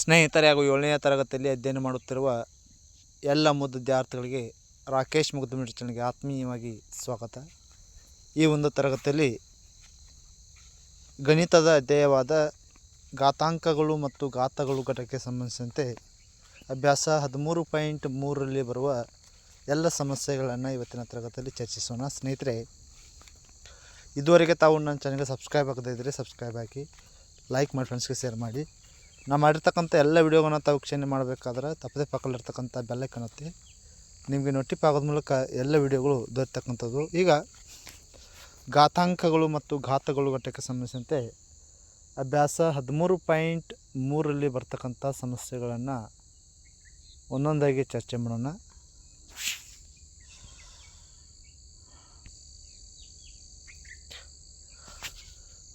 ಸ್ನೇಹಿತರೆ ಹಾಗೂ ಏಳನೇ ತರಗತಿಯಲ್ಲಿ ಅಧ್ಯಯನ ಮಾಡುತ್ತಿರುವ ಎಲ್ಲ ಮುದ್ದು ವಿದ್ಯಾರ್ಥಿಗಳಿಗೆ ರಾಕೇಶ್ ಮುಗ್ಧ ಚಾನಲ್ಗೆ ಆತ್ಮೀಯವಾಗಿ ಸ್ವಾಗತ. ಈ ಒಂದು ತರಗತಿಯಲ್ಲಿ ಗಣಿತದ ಅಧ್ಯಾಯವಾದ ಘಾತಾಂಕಗಳು ಮತ್ತು ಘಾತಗಳು ಘಟಕಕ್ಕೆ ಸಂಬಂಧಿಸಿದಂತೆ ಅಭ್ಯಾಸ ಹದಿಮೂರು ಪಾಯಿಂಟ್ ಮೂರರಲ್ಲಿ ಬರುವ ಎಲ್ಲ ಸಮಸ್ಯೆಗಳನ್ನು ಇವತ್ತಿನ ತರಗತಿಯಲ್ಲಿ ಚರ್ಚಿಸೋಣ. ಸ್ನೇಹಿತರೆ, ಇದುವರೆಗೆ ತಾವು ನನ್ನ ಚಾನಲ್ಗೆ ಸಬ್ಸ್ಕ್ರೈಬ್ ಆಗದೇ ಇದ್ದರೆ ಸಬ್ಸ್ಕ್ರೈಬ್ ಹಾಕಿ, ಲೈಕ್ ಮಾಡಿ ಫ್ರೆಂಡ್ಸ್ಗೆ ಶೇರ್ ಮಾಡಿ. ನಾ ಮಾಡಿರ್ತಕ್ಕಂಥ ಎಲ್ಲ ವೀಡಿಯೋಗಳನ್ನ ತಾವು ವೀಕ್ಷಣೆ ಮಾಡಬೇಕಾದ್ರೆ ತಪ್ಪದೇ ಪಕ್ಕದಲ್ಲಿರ್ತಕ್ಕಂಥ ಬೆಲ್ಲ ಕಾಣುತ್ತೆ ನಿಮಗೆ ನೋಟಿಪ್ ಆಗೋದ ಮೂಲಕ ಎಲ್ಲ ವಿಡಿಯೋಗಳು ದೊರೆತಕ್ಕಂಥದ್ದು. ಈಗ ಘಾತಾಂಕಗಳು ಮತ್ತು ಘಾತಗಳು ಘಟಕ್ಕೆ ಸಂಬಂಧಿಸಿದಂತೆ ಅಭ್ಯಾಸ ಹದಿಮೂರು ಪಾಯಿಂಟ್ ಮೂರರಲ್ಲಿ ಬರ್ತಕ್ಕಂಥ ಸಮಸ್ಯೆಗಳನ್ನು ಒಂದೊಂದಾಗಿ ಚರ್ಚೆ ಮಾಡೋಣ.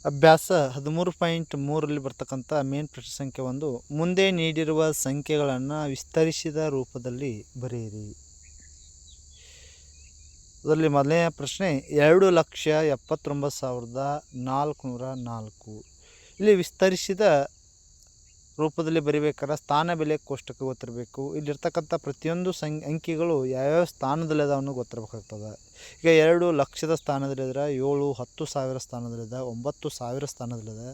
ಅಭ್ಯಾಸ ಹದಿಮೂರು ಪಾಯಿಂಟ್ ಮೂರಲ್ಲಿ ಬರ್ತಕ್ಕಂಥ ಮೇನ್ ಪ್ರಶ್ನೆ ಸಂಖ್ಯೆ ಒಂದು. ಮುಂದೆ ನೀಡಿರುವ ಸಂಖ್ಯೆಗಳನ್ನು ವಿಸ್ತರಿಸಿದ ರೂಪದಲ್ಲಿ ಬರೆಯಿರಿ. ಅದರಲ್ಲಿ ಮೊದಲನೆಯ ಪ್ರಶ್ನೆ, ಎರಡು ಲಕ್ಷ ಎಪ್ಪತ್ತೊಂಬತ್ತು ಸಾವಿರದ ನಾಲ್ಕುನೂರ ನಾಲ್ಕು. ಇಲ್ಲಿ ವಿಸ್ತರಿಸಿದ ರೂಪದಲ್ಲಿ ಬರಿಬೇಕಾದ್ರೆ ಸ್ಥಾನ ಬೆಲೆ ಕೋಷ್ಟಕ ಗೊತ್ತಿರಬೇಕು. ಇಲ್ಲಿರ್ತಕ್ಕಂಥ ಪ್ರತಿಯೊಂದು ಸಂ ಅಂಕಿಗಳು ಯಾವ್ಯಾವ ಸ್ಥಾನದಲ್ಲಿ ಅದಾವನ್ನು ಗೊತ್ತಿರಬೇಕಾಗ್ತದೆ. ಈಗ ಎರಡು ಲಕ್ಷದ ಸ್ಥಾನದಲ್ಲಿದ್ರೆ ಏಳು ಹತ್ತು ಸಾವಿರ ಸ್ಥಾನದಲ್ಲಿದೆ, ಒಂಬತ್ತು ಸಾವಿರ ಸ್ಥಾನದಲ್ಲಿದೆ,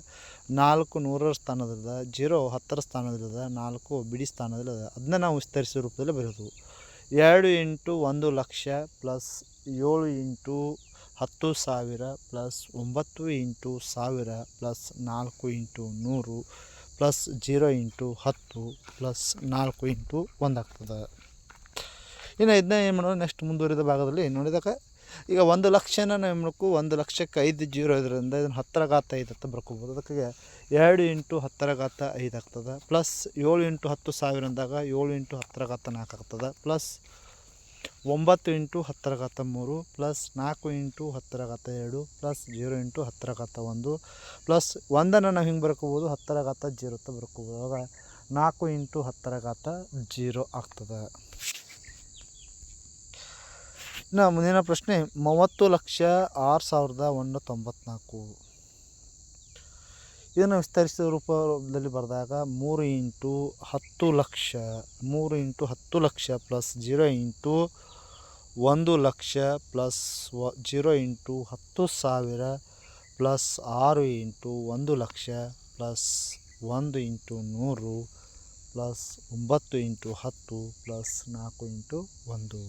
ನಾಲ್ಕು ನೂರರ ಸ್ಥಾನದಲ್ಲಿದೆ, ಜೀರೋ ಹತ್ತರ ಸ್ಥಾನದಲ್ಲಿದೆ, ನಾಲ್ಕು ಬಿಡಿ ಸ್ಥಾನದಲ್ಲಿದೆ. ಅದನ್ನ ನಾವು ವಿಸ್ತರಿಸಿದ ರೂಪದಲ್ಲಿ ಬರೆಯೋದು. ಎರಡು ಇಂಟು ಒಂದು ಲಕ್ಷ ಪ್ಲಸ್ ಏಳು ಇಂಟು ಹತ್ತು ಸಾವಿರ ಪ್ಲಸ್ ಒಂಬತ್ತು ಇಂಟು ಸಾವಿರ ಪ್ಲಸ್ ನಾಲ್ಕು ಇಂಟು ನೂರು ಪ್ಲಸ್ ಜೀರೋ ಇಂಟು ಹತ್ತು ಪ್ಲಸ್ ನಾಲ್ಕು ಇಂಟು ಒಂದಾಗ್ತದೆ ಇನ್ನು ಇದನ್ನ ಏನು ಮಾಡೋದು? ನೆಕ್ಸ್ಟ್ ಮುಂದುವರಿದ ಭಾಗದಲ್ಲಿ ನೋಡಿದಾಗ ಈಗ ಒಂದು ಲಕ್ಷನ ಮಾಡಬೇಕು ಒಂದು ಲಕ್ಷಕ್ಕೆ ಐದು ಜೀರೋ ಇದರಿಂದ ಇದನ್ನು ಹತ್ತರ ಘಾತ ಐದು ಅಂತ ಬರ್ಕೋಬೋದು. ಅದಕ್ಕೆ ಎರಡು ಇಂಟು ಹತ್ತರ ಘಾತ ಐದು ಆಗ್ತದೆ. ಪ್ಲಸ್ ಏಳು ಇಂಟು ಹತ್ತು ಸಾವಿರ ಅಂದಾಗ ಏಳು ಇಂಟು ಹತ್ತರ ಘಾತ ನಾಲ್ಕು ಆಗ್ತದೆ. ಪ್ಲಸ್ ಒಂಬತ್ತು ಇಂಟು ಹತ್ತರ ಘಾತ ಮೂರು ಪ್ಲಸ್ ನಾಲ್ಕು ಇಂಟು ಹತ್ತರ ಘಾತ ಎರಡು ಪ್ಲಸ್ ಜೀರೋ ಇಂಟು ಹತ್ತರ ಘಾತ ಒಂದು ಪ್ಲಸ್ ಒಂದನ್ನು ನಾವು ಹಿಂಗೆ ಬರ್ಕೋಬೋದು? ಹತ್ತರ ಘಾತ ಜೀರೋ ಅಂತ ಬರ್ಕೋಬೋದು. ಆವಾಗ ನಾಲ್ಕು ಇಂಟು ಹತ್ತರ ಘಾತ ಜೀರೋ ಆಗ್ತದೆ. ಇನ್ನು ಮುಂದಿನ ಪ್ರಶ್ನೆ, ಮೂವತ್ತು ಲಕ್ಷ ಆರು ಸಾವಿರದ ಒಂದು ತೊಂಬತ್ನಾಲ್ಕು. ಇದನ್ನು ವಿಸ್ತರಿಸಿದ ರೂಪದಲ್ಲಿ ಬರೆದಾಗ ಮೂರು ಇಂಟು ಹತ್ತು ಲಕ್ಷ, ಮೂರು ಇಂಟು ಹತ್ತು ಲಕ್ಷ ಪ್ಲಸ್ ಜೀರೋ ಇಂಟು ಒಂದು ಲಕ್ಷ ಪ್ಲಸ್ ವ, ಜೀರೋ ಇಂಟು ಹತ್ತು ಸಾವಿರ ಪ್ಲಸ್ ಆರು ಇಂಟು ಒಂದು ಲಕ್ಷ ಪ್ಲಸ್ ಒಂದು ಇಂಟು ನೂರು ಪ್ಲಸ್ ಒಂಬತ್ತು ಇಂಟು ಹತ್ತು ಪ್ಲಸ್ ನಾಲ್ಕು ಇಂಟು ಒಂದು.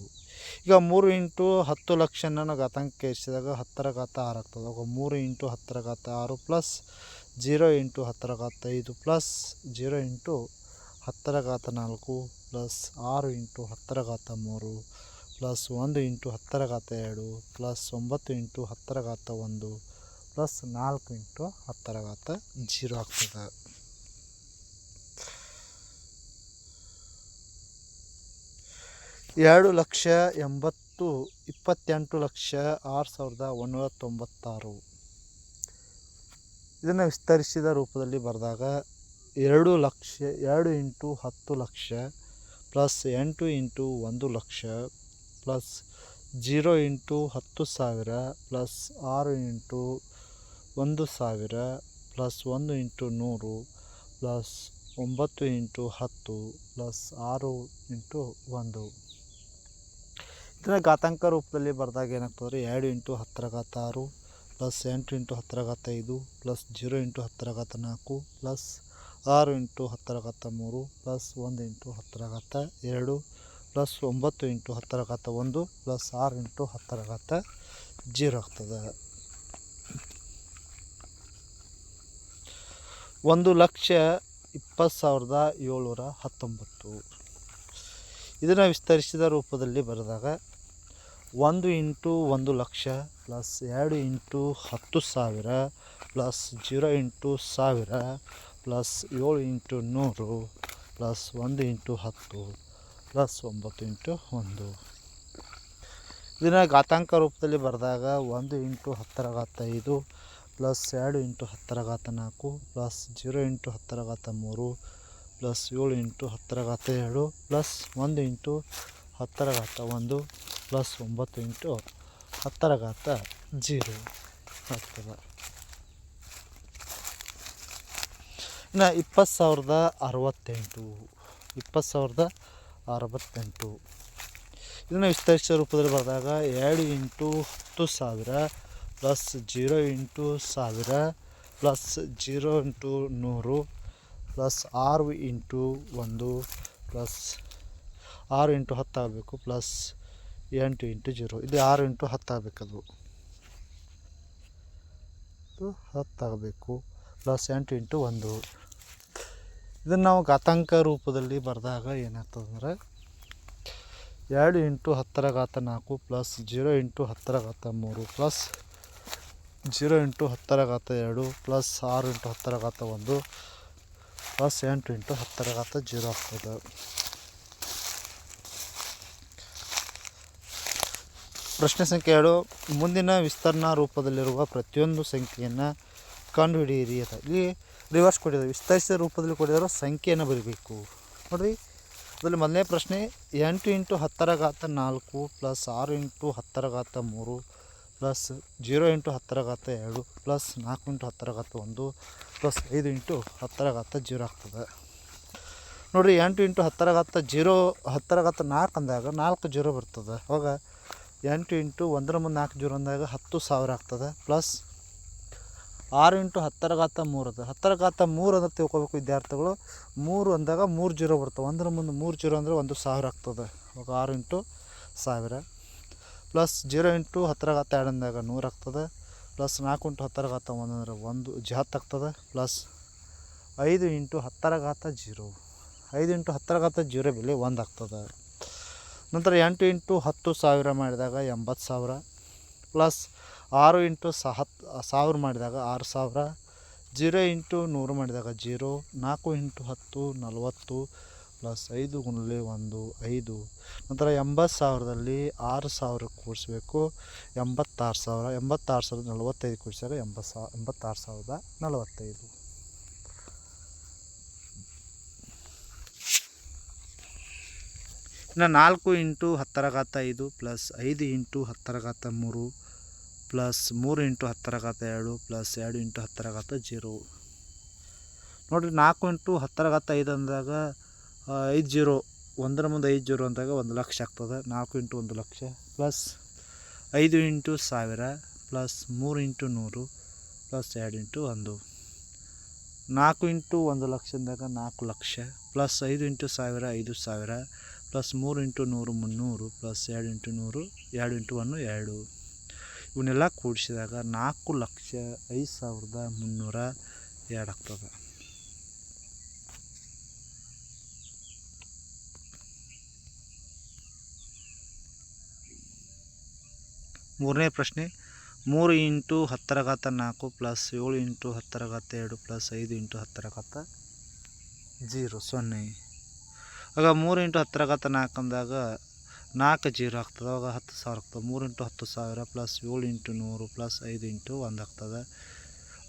ಈಗ ಮೂರು ಇಂಟು ಹತ್ತು ಲಕ್ಷ ನನಗೆ ಆತಂಕ ಇರಿಸಿದಾಗ ಹತ್ತರ ಘಾತ ಆರು ಆಗ್ತದೆ. ಮೂರು ಇಂಟು ಹತ್ತರ ಘಾತ ಆರು ಪ್ಲಸ್ ಜೀರೋ ಇಂಟು ಹತ್ತರ ಘಾತ ಐದು ಪ್ಲಸ್ ಜೀರೋ ಇಂಟು ಹತ್ತರ ಘಾತ ನಾಲ್ಕು ಪ್ಲಸ್ ಆರು ಇಂಟು ಹತ್ತರ ಘಾತ ಮೂರು ಪ್ಲಸ್ ಒಂದು ಇಂಟು ಹತ್ತರ ಘಾತ ಎರಡು ಪ್ಲಸ್ ಒಂಬತ್ತು ಇಂಟು ಹತ್ತರ ಘಾತ ಒಂದು ಪ್ಲಸ್ ನಾಲ್ಕು ಇಂಟು ಹತ್ತರ ಘಾತ ಜೀರೋ ಆಗ್ತದೆ. ಎರಡು ಲಕ್ಷ ಎಂಬತ್ತು, ಇಪ್ಪತ್ತೆಂಟು ಲಕ್ಷ ಆರು ಸಾವಿರದ ಒಂಬೈನೂರ ತೊಂಬತ್ತಾರು. ಇದನ್ನು ವಿಸ್ತರಿಸಿದ ರೂಪದಲ್ಲಿ ಬರೆದಾಗ ಎರಡು ಲಕ್ಷ, ಎರಡು ಇಂಟು ಹತ್ತು ಲಕ್ಷ ಪ್ಲಸ್ ಎಂಟು ಇಂಟು ಒಂದು ಲಕ್ಷ ಪ್ಲಸ್ ಜೀರೋ ಇಂಟು ಹತ್ತು ಸಾವಿರ ಪ್ಲಸ್ ಆರು ಇಂಟು ಒಂದು ಸಾವಿರ ಪ್ಲಸ್ ಒಂದು ಇಂಟು ನೂರು ಪ್ಲಸ್ ಒಂಬತ್ತು ಇಂಟು ಹತ್ತು ಪ್ಲಸ್ ಆರು ಇಂಟು ಒಂದು. ಇದನ್ನು ಘಾತಾಂಕ ರೂಪದಲ್ಲಿ ಬರೆದಾಗ ಏನಾಗ್ತದೆ? ಎರಡು ಇಂಟು ಹತ್ತರ ಘಾತ ಆರು. ಪ್ಲಸ್ ಎಂಟು ಇಂಟು ಹತ್ತರ ಘಾತ ಐದು ಪ್ಲಸ್ ಜೀರೋ ಇಂಟು ಹತ್ತರ ಘಾತ ನಾಲ್ಕು ಪ್ಲಸ್ ಆರು ಇಂಟು ಹತ್ತರ ಘಾತ ಮೂರು ಪ್ಲಸ್ ಒಂದು ಇಂಟು ಹತ್ತರ ಘಾತ ಎರಡು ಪ್ಲಸ್ ಒಂಬತ್ತು ಇಂಟು ಹತ್ತರ ಘಾತ ಒಂದು ಪ್ಲಸ್ ಆರು ಇಂಟು ಹತ್ತರ ಘಾತ ಜೀರೋ ಆಗ್ತದೆ. ಒಂದು ಲಕ್ಷ ಇಪ್ಪತ್ತು ಸಾವಿರದ ಏಳ್ನೂರ ಹತ್ತೊಂಬತ್ತು. ಇದನ್ನು ವಿಸ್ತರಿಸಿದ ರೂಪದಲ್ಲಿ ಬರೆದಾಗ ಒಂದು ಇಂಟು ಒಂದು ಲಕ್ಷ ಪ್ಲಸ್ ಎರಡು ಇಂಟು ಹತ್ತು ಸಾವಿರ, ಪ್ಲಸ್ ಜೀರೋ ಇಂಟು ಸಾವಿರ, ಪ್ಲಸ್ ಏಳು ಇಂಟು ನೂರು, ಪ್ಲಸ್ ಒಂದು ಇಂಟು ಹತ್ತು, ಪ್ಲಸ್ ಒಂಬತ್ತು ಇಂಟು ಒಂದು. ಇದನ್ನು ಘಾತಾಂಕ ರೂಪದಲ್ಲಿ ಬರೆದಾಗ ಒಂದು ಇಂಟು ಹತ್ತರ ಘಾತ ಐದು, ಪ್ಲಸ್ ಎರಡು ಇಂಟು ಹತ್ತರ ಘಾತ ನಾಲ್ಕು, ಪ್ಲಸ್ ಜೀರೋ ಇಂಟು ಹತ್ತರ ಘಾತ ಮೂರು, ಪ್ಲಸ್ ಏಳು ಇಂಟು ಹತ್ತರ ಘಾತ ಎರಡು, ಪ್ಲಸ್ ಒಂದು ಇಂಟು ಹತ್ತರ ಘಾತ ಒಂದು, ಪ್ಲಸ್ ಒಂಬತ್ತು ಇಂಟು ಹತ್ತರ ಘಾತ ಜೀರೋ. ಆಗ್ತದೆ ಇನ್ನು ಇಪ್ಪತ್ತು ಸಾವಿರದ ಅರವತ್ತೆಂಟು. ಇಪ್ಪತ್ತು ಸಾವಿರದ ಅರವತ್ತೆಂಟು. ಇದನ್ನು ವಿಸ್ತರಿಸಿದ ರೂಪದಲ್ಲಿ ಬರೆದಾಗ ಎರಡು ಇಂಟು ಹತ್ತು ಸಾವಿರ ಪ್ಲಸ್ ಜೀರೋ ಇಂಟು ಸಾವಿರ ಪ್ಲಸ್ ಜೀರೋ ಇಂಟು ನೂರು ಪ್ಲಸ್ ಆರು ಇಂಟು ಒಂದು ಪ್ಲಸ್ ಆರು ಇಂಟು ಹತ್ತಾಗಬೇಕು ಪ್ಲಸ್ ಎಂಟು ಇಂಟು ಜೀರೋ. ಇದು ಆರು ಇಂಟು ಹತ್ತಾಗಬೇಕದು ಇದು ಹತ್ತಾಗಬೇಕು ಪ್ಲಸ್ ಎಂಟು ಇಂಟು ಒಂದು. ಇದನ್ನು ನಾವು ಘಾತಾಂಕ ರೂಪದಲ್ಲಿ ಬರೆದಾಗ ಏನಾಗ್ತದಂದ್ರೆ, ಎರಡು ಇಂಟು ಹತ್ತರ ಘಾತ ನಾಲ್ಕು ಪ್ಲಸ್ ಜೀರೋ ಇಂಟು ಹತ್ತರ ಘಾತ ಮೂರು ಪ್ಲಸ್ ಜೀರೋ ಇಂಟು ಹತ್ತರ ಘಾತ ಎರಡು ಪ್ಲಸ್ ಆರು ಇಂಟು ಹತ್ತರ ಘಾತ ಒಂದು ಪ್ಲಸ್ ಎಂಟು ಇಂಟು ಹತ್ತರ ಘಾತ ಜೀರೋ ಆಗ್ತದೆ. ಪ್ರಶ್ನೆ ಸಂಖ್ಯೆ ಎರಡು. ಮುಂದಿನ ವಿಸ್ತರಣಾ ರೂಪದಲ್ಲಿರುವ ಪ್ರತಿಯೊಂದು ಸಂಖ್ಯೆಯನ್ನು ಕಂಡುಹಿಡಿಯಿರಿ ಅಂತ. ಇಲ್ಲಿ ರಿವರ್ಸ್ ಕೊಟ್ಟಿದ್ದಾರೆ. ವಿಸ್ತರಿಸಿದ ರೂಪದಲ್ಲಿ ಕೊಟ್ಟಿರೋ ಸಂಖ್ಯೆಯನ್ನು ಬರೀಬೇಕು. ನೋಡಿರಿ. ಅದರಲ್ಲಿ ಮೊದಲನೇ ಪ್ರಶ್ನೆ, ಎಂಟು ಇಂಟು ಹತ್ತರ ಘಾತ ನಾಲ್ಕು ಪ್ಲಸ್ ಆರು ಇಂಟು ಹತ್ತರ ಘಾತ ಮೂರು ಪ್ಲಸ್ ಜೀರೋ ಇಂಟು ಹತ್ತರ ಘಾತ ಎರಡು ಪ್ಲಸ್ ನಾಲ್ಕು ಇಂಟು ಹತ್ತರ ಘಾತ ಒಂದು ಪ್ಲಸ್ ಐದು ಇಂಟು ಹತ್ತರ ಘಾತ ಜೀರೋ ಆಗ್ತದೆ. ನೋಡಿರಿ, ಎಂಟು ಇಂಟು ಹತ್ತರ ಘಾತ ಜೀರೋ, ಹತ್ತರ ಘಾತ ನಾಲ್ಕು ಅಂದಾಗ ನಾಲ್ಕು ಜೀರೋ ಬರ್ತದೆ. ಅವಾಗ ಎಂಟು ಇಂಟು ಒಂದರ ಮುಂದೆ ನಾಲ್ಕು ಜೀರೋ ಅಂದಾಗ ಹತ್ತು ಸಾವಿರ ಆಗ್ತದೆ. ಪ್ಲಸ್ ಆರು ಇಂಟು ಹತ್ತರ ಗಾತ ಮೂರು ಅದ. ಹತ್ತರ ಗಾತ ಮೂರು ಅಂದ್ರೆ ತಿಳ್ಕೊಬೇಕು ವಿದ್ಯಾರ್ಥಿಗಳು. ಮೂರು ಅಂದಾಗ ಮೂರು ಜೀರೋ ಬರ್ತವೆ. ಒಂದರ ಮುಂದೆ ಮೂರು ಜೀರೋ ಅಂದರೆ ಒಂದು ಸಾವಿರ ಆಗ್ತದೆ. ಅವಾಗ ಆರು ಇಂಟು ಸಾವಿರ. ಪ್ಲಸ್ ಜೀರೋ ಇಂಟು ಹತ್ತರ ಗಾತ ಎರಡು ಅಂದಾಗ ನೂರು ಆಗ್ತದೆ. ಪ್ಲಸ್ ನಾಲ್ಕು ಇಂಟು ಹತ್ತರ ಗಾತ ಒಂದು ಅಂದರೆ ಒಂದು ಹತ್ತು ಆಗ್ತದೆ. ಪ್ಲಸ್ ಐದು ಇಂಟು ಹತ್ತರ ಗಾತ ಜೀರೋ. ಐದು ಇಂಟು ಹತ್ತರ ಗಾತ ಜೀರೋ ಬೆಲೆ ಒಂದು ಆಗ್ತದೆ. ನಂತರ ಎಂಟು ಇಂಟು ಹತ್ತು ಸಾವಿರ ಮಾಡಿದಾಗ ಎಂಬತ್ತು ಸಾವಿರ, ಪ್ಲಸ್ ಆರು ಇಂಟು ಸ ಹತ್ತು ಸಾವಿರ ಮಾಡಿದಾಗ ಆರು ಸಾವಿರ, ಜೀರೋ ಇಂಟು ನೂರು ಮಾಡಿದಾಗ ಜೀರೋ, ನಾಲ್ಕು ಇಂಟು ಹತ್ತು ನಲವತ್ತು, ಪ್ಲಸ್ ಐದು ಗುಣಲೆ ಒಂದು, ಐದು. ನಂತರ ಎಂಬತ್ತು ಸಾವಿರದಲ್ಲಿ ಆರು ಸಾವಿರ ಕೂಡಿಸ್ಬೇಕು ಎಂಬತ್ತಾರು ಸಾವಿರ, ಎಂಬತ್ತಾರು ಸಾವಿರದ ನಲವತ್ತೈದು ಕೂಡಿಸಿದಾಗ ಎಂಬತ್ತು ಸಾವಿರ ಎಂಬತ್ತಾರು ಸಾವಿರದ ನಲವತ್ತೈದು. ಇನ್ನು ನಾಲ್ಕು ಇಂಟು ಹತ್ತರ ಘಾತ ಐದು ಪ್ಲಸ್ ಐದು ಇಂಟು ಹತ್ತರ ಘಾತ ಮೂರು ಪ್ಲಸ್ ಮೂರು ಇಂಟು ಹತ್ತರ ಘಾತ ಎರಡು ಪ್ಲಸ್ ಎರಡು ಇಂಟು ಹತ್ತರ ಘಾತ ಜೀರೋ. ನೋಡಿರಿ ನಾಲ್ಕು ಇಂಟು ಹತ್ತರ ಘಾತ ಐದು ಅಂದಾಗ ಐದು ಜೀರೋ, ಒಂದರ ಮುಂದೆ ಐದು ಜೀರೋ ಅಂದಾಗ ಒಂದು ಲಕ್ಷ ಆಗ್ತದೆ. ನಾಲ್ಕು ಇಂಟು ಒಂದು ಲಕ್ಷ ಪ್ಲಸ್ ಐದು ಇಂಟು ಸಾವಿರ ಪ್ಲಸ್ ಮೂರು ಇಂಟು ನೂರು ಪ್ಲಸ್ ಎರಡು ಇಂಟು ಒಂದು. ನಾಲ್ಕು ಇಂಟು ಒಂದು ಲಕ್ಷ ಅಂದಾಗ ನಾಲ್ಕು ಲಕ್ಷ ಪ್ಲಸ್ ಐದು ಇಂಟು ಸಾವಿರ ಐದು ಸಾವಿರ ಪ್ಲಸ್ ಮೂರು ಇಂಟು ನೂರು ಮುನ್ನೂರು ಪ್ಲಸ್ ಎರಡು ಇಂಟು ನೂರು, ಎರಡು ಇಂಟು ಒನ್ನು ಎರಡು. ಇವನ್ನೆಲ್ಲ ಕೂಡಿಸಿದಾಗ ನಾಲ್ಕು ಲಕ್ಷ ಐದು ಸಾವಿರದ ಮುನ್ನೂರ ಎರಡು ಆಗ್ತದೆ. ಮೂರನೇ ಪ್ರಶ್ನೆ, ಮೂರು ಇಂಟು ಹತ್ತರ ಘಾತ ನಾಲ್ಕು ಪ್ಲಸ್ ಏಳು ಇಂಟು ಹತ್ತರ ಘಾತ ಎರಡು ಪ್ಲಸ್ ಐದು ಇಂಟು ಹತ್ತರ ಘಾತ ಜೀರೋ, ಸೊನ್ನೆ. ಆಗ ಮೂರು ಇಂಟು ಹತ್ತರ ಘಾತ ನಾಲ್ಕು ಅಂದಾಗ ನಾಲ್ಕು ಜೀರೋ ಆಗ್ತದೆ. ಅವಾಗ ಹತ್ತು ಸಾವಿರ ಆಗ್ತದೆ. ಮೂರು ಇಂಟು ಹತ್ತು ಸಾವಿರ ಪ್ಲಸ್ ಏಳು ಇಂಟು ನೂರು ಪ್ಲಸ್ ಐದು ಇಂಟು ಒಂದು ಆಗ್ತದೆ.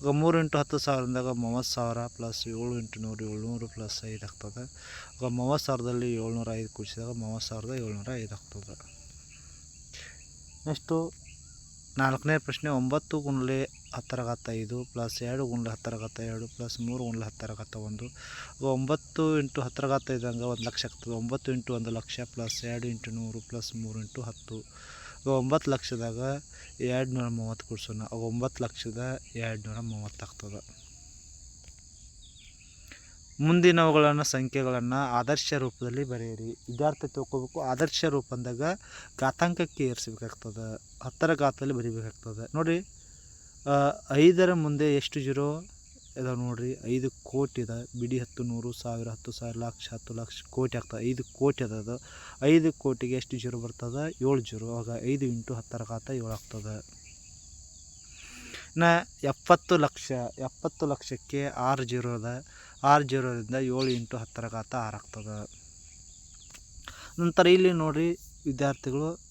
ಆಗ ಮೂರು ಇಂಟು ಹತ್ತು ಸಾವಿರ ಅಂದಾಗ ಮೂವತ್ತು ಸಾವಿರ ಪ್ಲಸ್ ಏಳು ಇಂಟು ನೂರು, ಏಳ್ನೂರು ಪ್ಲಸ್ ಐದು ಆಗ್ತದೆ. ಆಗ ಮೂವತ್ತು ಸಾವಿರದಲ್ಲಿ ಏಳ್ನೂರ ಐದು ಕೂಡಿಸಿದಾಗ ಮೂವತ್ತು ಸಾವಿರದ ಏಳ್ನೂರ ಐದು ಆಗ್ತದೆ. ನೆಕ್ಸ್ಟು ನಾಲ್ಕನೇ ಪ್ರಶ್ನೆ ಒಂಬತ್ತು ಗುಂಡ್ಲೆ ಹತ್ತರ ಘಾತ ಐದು ಪ್ಲಸ್ ಎರಡು ಗುಂಡ್ಲ ಹತ್ತರ ಘಾತ ಎರಡು ಪ್ಲಸ್ ಮೂರು ಗುಂಡ್ಲೆ ಹತ್ತರ ಘಾತ ಒಂದು ಒಂಬತ್ತು ಇಂಟು ಹತ್ತರ ಘಾತ ಇದ್ದಂಗೆ ಒಂದು ಲಕ್ಷ ಆಗ್ತದೆ. ಒಂಬತ್ತು ಇಂಟು ಒಂದು ಲಕ್ಷ ಪ್ಲಸ್ ಎರಡು ಇಂಟು ನೂರು ಪ್ಲಸ್ ಮೂರು ಇಂಟು ಹತ್ತು. ಒಂಬತ್ತು ಲಕ್ಷದಾಗ ಎರಡು ನೂರ ಮೂವತ್ತು ಕೊಡ್ಸೋಣ. ಆಗ ಒಂಬತ್ತು ಲಕ್ಷದ ಎರಡು ನೂರ ಮೂವತ್ತು ಆಗ್ತದೆ. ಮುಂದಿನವುಗಳನ್ನು ಸಂಖ್ಯೆಗಳನ್ನು ಆದರ್ಶ ರೂಪದಲ್ಲಿ ಬರೆಯಿರಿ. ವಿದ್ಯಾರ್ಥಿ ತಿಳ್ಕೊಬೇಕು. ಆದರ್ಶ ರೂಪ ಅಂದಾಗ ಘಾತಾಂಕಕ್ಕೆ ಏರಿಸಬೇಕಾಗ್ತದೆ. ಹತ್ತರ ಘಾತದಲ್ಲಿ ಬರಿಬೇಕಾಗ್ತದೆ. ನೋಡಿರಿ ಆ, ಐದರ ಮುಂದೆ ಎಷ್ಟು ಜೀರೋ ಇದಾವೆ ನೋಡಿರಿ. ಐದು ಕೋಟಿ ಇದೆ ಬಿಡಿ ಹತ್ತು ನೂರು, ಸಾವಿರ ಹತ್ತು, ಸಾವಿರ ಲಕ್ಷ ಹತ್ತು ಲಕ್ಷ ಕೋಟಿ ಆಗ್ತದೆ. ಐದು ಕೋಟಿ ಅದ ಅದು. ಐದು ಕೋಟಿಗೆ ಎಷ್ಟು ಜೀರೋ ಬರ್ತದೆ? ಏಳು ಜೀರೋ. ಆಗ ಐದು ಇಂಟು ಹತ್ತರ ಖಾತ ಏಳು ಆಗ್ತದೆ. ಇನ್ನು ಎಪ್ಪತ್ತು ಲಕ್ಷ, ಎಪ್ಪತ್ತು ಲಕ್ಷಕ್ಕೆ ಆರು ಜೀರೋ ಅದ. ಆರು ಜೀರೋದಿಂದ ಏಳು ಇಂಟು ಹತ್ತರ ಖಾತ ಆರು ಆಗ್ತದೆ. ನಂತರ ಇಲ್ಲಿ ನೋಡಿರಿ ವಿದ್ಯಾರ್ಥಿಗಳು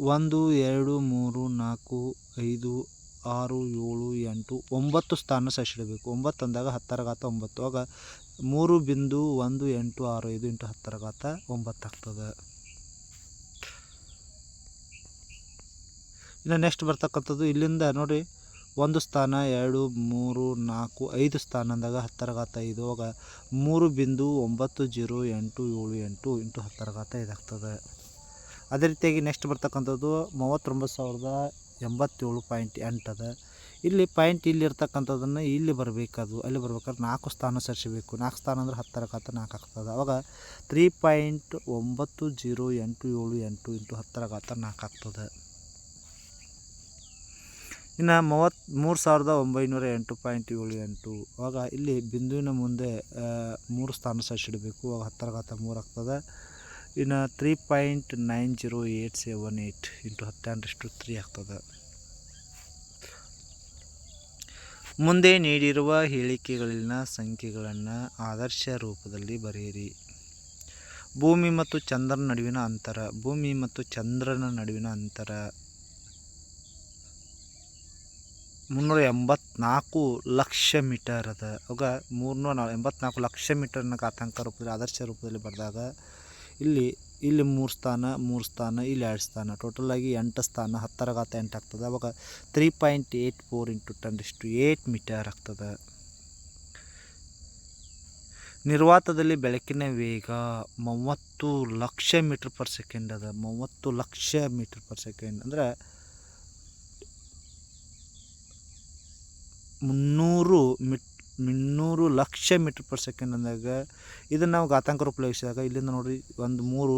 ಒಂದು, ಎರಡು, ಮೂರು, ನಾಲ್ಕು, ಐದು, ಆರು, ಏಳು, ಎಂಟು, ಒಂಬತ್ತು ಸ್ಥಾನ ಸಸಿಡಬೇಕು ಒಂಬತ್ತು ಅಂದಾಗ ಹತ್ತರ ಘಾತ ಒಂಬತ್ತು. ಆಗ ಮೂರು ಬಿಂದು ಒಂದು, ಎಂಟು, ಆರು, ಐದು ಇಂಟು ಹತ್ತರ ಘಾತ ಒಂಬತ್ತು ಆಗ್ತದೆ. ಇನ್ನು ನೆಕ್ಸ್ಟ್ ಬರ್ತಕ್ಕಂಥದ್ದು ಇಲ್ಲಿಂದ ನೋಡಿ, ಒಂದು ಸ್ಥಾನ, ಎರಡು, ಮೂರು, ನಾಲ್ಕು, ಐದು ಸ್ಥಾನ ಅಂದಾಗ ಹತ್ತರ ಐದು. ಆಗ ಮೂರು ಬಿಂದು ಒಂಬತ್ತು, ಜೀರೋ, ಎಂಟು, ಏಳು, ಎಂಟು ಇಂಟು ಹತ್ತರ ಘಾತ ಇದಾಗ್ತದೆ. ಅದೇ ರೀತಿಯಾಗಿ ನೆಕ್ಸ್ಟ್ ಬರ್ತಕ್ಕಂಥದ್ದು ಮೂವತ್ತೊಂಬತ್ತು ಸಾವಿರದ ಎಂಬತ್ತೇಳು ಪಾಯಿಂಟ್ ಎಂಟು ಅದ. ಇಲ್ಲಿ ಪಾಯಿಂಟ್ ಇಲ್ಲಿ ಇರ್ತಕ್ಕಂಥದ್ದನ್ನು ಇಲ್ಲಿ ಬರಬೇಕದು, ಅಲ್ಲಿ ಬರ್ಬೇಕಾದ್ರೆ ನಾಲ್ಕು ಸ್ಥಾನ ಸರಿಸಬೇಕು. ನಾಲ್ಕು ಸ್ಥಾನ ಅಂದ್ರೆ ಹತ್ತರ ಘಾತ ನಾಲ್ಕು ಆಗ್ತದೆ. ಅವಾಗ ತ್ರೀ ಪಾಯಿಂಟ್ ಒಂಬತ್ತು ಜೀರೋ ಎಂಟು ಏಳು ಎಂಟು ಇಂಟು ಹತ್ತರ ಘಾತ ನಾಲ್ಕು ಆಗ್ತದೆ. ಇನ್ನು ಮೂವತ್ತು, ಮೂರು ಸಾವಿರದ ಒಂಬೈನೂರ ಎಂಟು ಪಾಯಿಂಟ್ ಏಳು ಎಂಟು. ಆವಾಗ ಇಲ್ಲಿ ಬಿಂದುವಿನ ಮುಂದೆ ಮೂರು ಸ್ಥಾನ ಸರಿಸಿಡಬೇಕು. ಅವಾಗ ಹತ್ತರ ಘಾತ ಮೂರು ಆಗ್ತದೆ. ಇನ್ನು three point nine zero eight seven eight into ಹತ್ತೊಂದರಷ್ಟು three ಆಗ್ತದೆ. ಮುಂದೆ ನೀಡಿರುವ ಹೇಳಿಕೆಗಳಲ್ಲಿನ ಸಂಖ್ಯೆಗಳನ್ನು ಆದರ್ಶ ರೂಪದಲ್ಲಿ ಬರೆಯಿರಿ. ಭೂಮಿ ಮತ್ತು ಚಂದ್ರನ ನಡುವಿನ ಅಂತರ, ಭೂಮಿ ಮತ್ತು ಚಂದ್ರನ ನಡುವಿನ ಅಂತರ. ಮುನ್ನೂರ ಎಂಬತ್ನಾಲ್ಕು ಲಕ್ಷ ಮೀಟರ್ ಅದ. ಅವಾಗ ಮೂರ್ನೂರ ಎಂಬತ್ನಾಲ್ಕು ಲಕ್ಷ ಮೀಟರ್ನ ಘಾತಾಂಕ ರೂಪದಲ್ಲಿ, ಆದರ್ಶ ರೂಪದಲ್ಲಿ ಬರೆದಾಗ ಇಲ್ಲಿ ಇಲ್ಲಿ ಮೂರು ಸ್ಥಾನ ಮೂರು ಸ್ಥಾನ, ಇಲ್ಲಿ ಎರಡು ಸ್ಥಾನ. ಟೋಟಲ್ ಆಗಿ ಎಂಟು ಸ್ಥಾನ ಹತ್ತರ ಗಾತ ಎಂಟು ಆಗ್ತದೆ. ಅವಾಗ three point eight four into ten ಇಷ್ಟು ಏಯ್ಟ್ ಮೀಟರ್ ಆಗ್ತದೆ. ನಿರ್ವಾತದಲ್ಲಿ ಬೆಳಕಿನ ವೇಗ ಮೂವತ್ತು ಲಕ್ಷ ಮೀಟ್ರ್ ಪರ್ ಸೆಕೆಂಡ್ ಅದ. ಮೂವತ್ತು ಲಕ್ಷ ಮೀಟ್ರ್ ಪರ್ ಸೆಕೆಂಡ್ ಅಂದರೆ ಮುನ್ನೂರು ಮಿಟ್ ಮುನ್ನೂರು ಲಕ್ಷ ಮೀಟ್ರ್ ಪರ್ ಸೆಕೆಂಡ್ ಅಂದಾಗ ಇದನ್ನು ನಾವು ಘಾತಾಂಕ ಉಪಯೋಗಿಸಿದಾಗ ಇಲ್ಲಿಂದ ನೋಡಿ ಒಂದು ಮೂರು,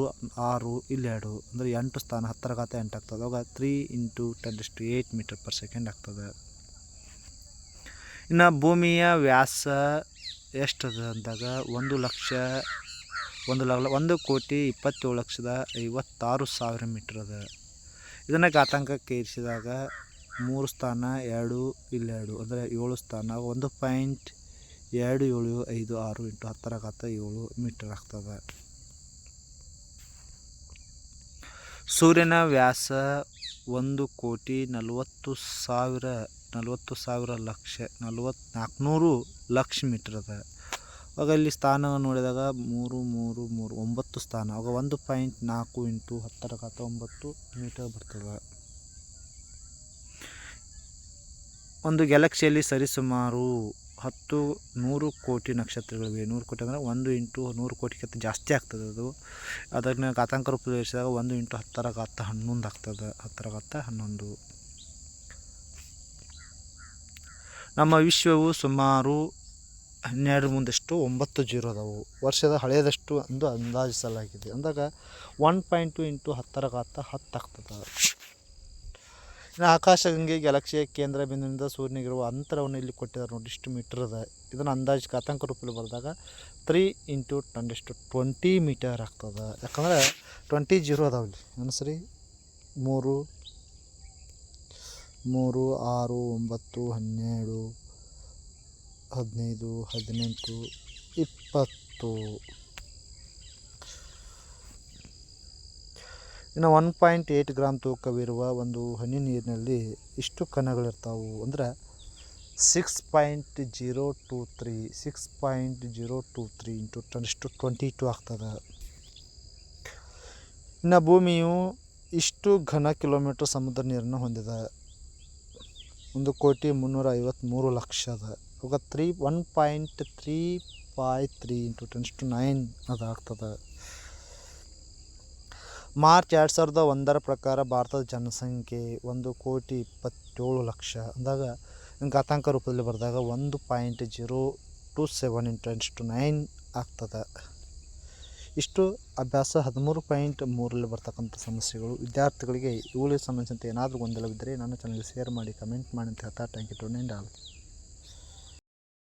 ಆರು, ಇಲ್ಲಿ ಎರಡು, ಅಂದರೆ ಎಂಟು ಸ್ಥಾನ, ಹತ್ತರ ಘಾತ ಎಂಟು ಆಗ್ತದೆ. ಅವಾಗ three into ten to eight metre per second ಆಗ್ತದೆ. ಇನ್ನು ಭೂಮಿಯ ವ್ಯಾಸ ಎಷ್ಟದ ಅಂದಾಗ ಒಂದು ಲಕ್ಷ, ಒಂದು ಲ ಒಂದು ಕೋಟಿ ಇಪ್ಪತ್ತೇಳು ಲಕ್ಷದ ಐವತ್ತಾರು ಸಾವಿರ ಮೀಟ್ರ್ ಅದ. ಇದನ್ನು ಘಾತಾಂಕಕ್ಕೆ ಇರಿಸಿದಾಗ ಮೂರು ಸ್ಥಾನ, ಎರಡು, ಇಲ್ಲೆರಡು, ಅಂದರೆ ಏಳು ಸ್ಥಾನ, ಒಂದು ಪಾಯಿಂಟ್ ಎರಡು ಏಳು ಐದು ಆರು ಇಂಟು ಹತ್ತರ ಘಾತ ಏಳು ಮೀಟರ್ ಆಗ್ತದೆ. ಸೂರ್ಯನ ವ್ಯಾಸ ಒಂದು ಕೋಟಿ ನಲವತ್ತು ಸಾವಿರ ನಲವತ್ತು ಸಾವಿರ ಲಕ್ಷ, ನಲವತ್ತು ನಾಲ್ಕುನೂರು ಲಕ್ಷ ಮೀಟರ್ ಅದ ಆವಾಗ ಇಲ್ಲಿ ಸ್ಥಾನ ನೋಡಿದಾಗ ಮೂರು ಮೂರು ಮೂರು, ಒಂಬತ್ತು ಸ್ಥಾನ, ಆಗ ಒಂದು ಪಾಯಿಂಟ್ ನಾಲ್ಕು ಇಂಟು ಹತ್ತರ ಘಾತ ಒಂಬತ್ತು ಮೀಟರ್ ಬರ್ತದೆ. ಒಂದು ಗ್ಯಾಲಕ್ಸಿಯಲ್ಲಿ ಸರಿಸುಮಾರು ಹತ್ತು ನೂರು ಕೋಟಿ ನಕ್ಷತ್ರಗಳಿವೆ. ನೂರು ಕೋಟಿ ಅಂದರೆ ಒಂದು ಇಂಟು ನೂರು ಕೋಟಿಗಿಂತ ಜಾಸ್ತಿ ಆಗ್ತದೆ ಅದು. ಅದನ್ನು ಘಾತಾಂಕ ರೂಪದಲ್ಲಿ ಇರಿಸಿದಾಗ ಒಂದು ಇಂಟು ಹತ್ತರ ಘಾತ ಹನ್ನೊಂದು ಆಗ್ತದೆ. ಹತ್ತರ ಘಾತ ಹನ್ನೊಂದು. ನಮ್ಮ ವಿಶ್ವವು ಸುಮಾರು ಹನ್ನೆರಡು ಮುಂದಷ್ಟು ಒಂಬತ್ತು ಜೀರೋ ಅದಾವು. ವರ್ಷದ ಹಳೆಯದಷ್ಟು ಅಂದು ಅಂದಾಜಿಸಲಾಗಿದೆ. ಅಂದಾಗ ಒನ್ ಪಾಯಿಂಟ್ ಟು ಇಂಟು ಹತ್ತರ ಘಾತ ಹತ್ತು ಆಗ್ತದೆ. ಇನ್ನು ಆಕಾಶಗಂಗೆ ಗ್ಯಾಲಕ್ಸಿಯ ಕೇಂದ್ರ ಬಿಂದುವಿನಿಂದ ಸೂರ್ಯನಿಗಿರುವ ಅಂತರವನ್ನು ಇಲ್ಲಿ ಕೊಟ್ಟಿದ್ದಾರೆ ನೋಡಿ, ಇಷ್ಟು ಮೀಟರ್ ಅದ ಇದನ್ನು ಅಂದಾಜು ಆತಂಕ ರೂಪದಲ್ಲಿ ಬರೆದಾಗ three into ten twenty metre ಆಗ್ತದೆ. ಯಾಕಂದ್ರೆ ಟ್ವೆಂಟಿ ಜೀರೋ ಅದಾವ ಇಲ್ಲಿ. ಸರಿ? ಮೂರು ಮೂರು, ಆರು, ಒಂಬತ್ತು, ಹನ್ನೆರಡು, ಹದಿನೈದು, ಹದಿನೆಂಟು, ಇಪ್ಪತ್ತು. ಇನ್ನು ಒನ್ ಪಾಯಿಂಟ್ ಏಯ್ಟ್ ಗ್ರಾಮ್ ತೂಕವಿರುವ ಒಂದು ಹನಿ ನೀರಿನಲ್ಲಿ ಇಷ್ಟು ಕಣಗಳಿರ್ತಾವೆ ಅಂದ್ರೆ six point zero two three six point zero two three into to twenty two ಆಗ್ತದೆ. ಇನ್ನು ಭೂಮಿಯು ಇಷ್ಟು ಘನ ಕಿಲೋಮೀಟ್ರ್ ಸಮುದ್ರ ನೀರನ್ನು ಹೊಂದಿದೆ. ಒಂದು ಕೋಟಿ ಮುನ್ನೂರ ಐವತ್ತ್ಮೂರು ಲಕ್ಷದ ಅದ. ಇವಾಗ three one point three five three into to nine ಅದು ಆಗ್ತದೆ. ಮಾರ್ಚ್ ಎರಡು ಸಾವಿರದ ಒಂದರ ಪ್ರಕಾರ ಭಾರತದ ಜನಸಂಖ್ಯೆ ಒಂದು ಕೋಟಿ ಇಪ್ಪತ್ತೇಳು ಲಕ್ಷ ಅಂದಾಗ ಘಾತಾಂಕ ರೂಪದಲ್ಲಿ ಬರೆದಾಗ ಒಂದು point zero two seven into to nine ಆಗ್ತದೆ. ಇಷ್ಟು ಅಭ್ಯಾಸ ಹದಿಮೂರು ಪಾಯಿಂಟ್ ಮೂರಲ್ಲಿ ಬರ್ತಕ್ಕಂಥ ಸಮಸ್ಯೆಗಳು. ವಿದ್ಯಾರ್ಥಿಗಳಿಗೆ ಇವುಗಳಿಗೆ ಸಂಬಂಧಿಸಿದಂತೆ ಏನಾದರೂ ಗೊಂದಲವಿದ್ದರೆ ನನ್ನ ಚಾನಲ್ಗೆ ಶೇರ್ ಮಾಡಿ ಕಮೆಂಟ್ ಮಾಡಿ ಅಂತ ಹೇಳ್ತಾ ಟ್ಯಾಂಕ್ ಯು ಟು ಆಲ್